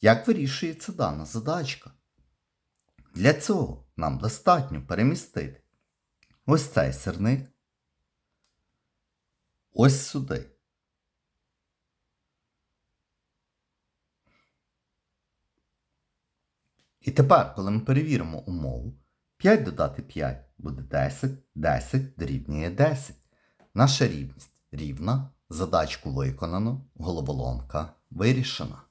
Як вирішується дана задачка? Для цього нам достатньо перемістити ось цей сирник ось сюди. І тепер, коли ми перевіримо умову, 5 додати 5 буде 10, 10 дорівнює 10. Наша рівність рівна, задачку виконано, головоломка вирішена.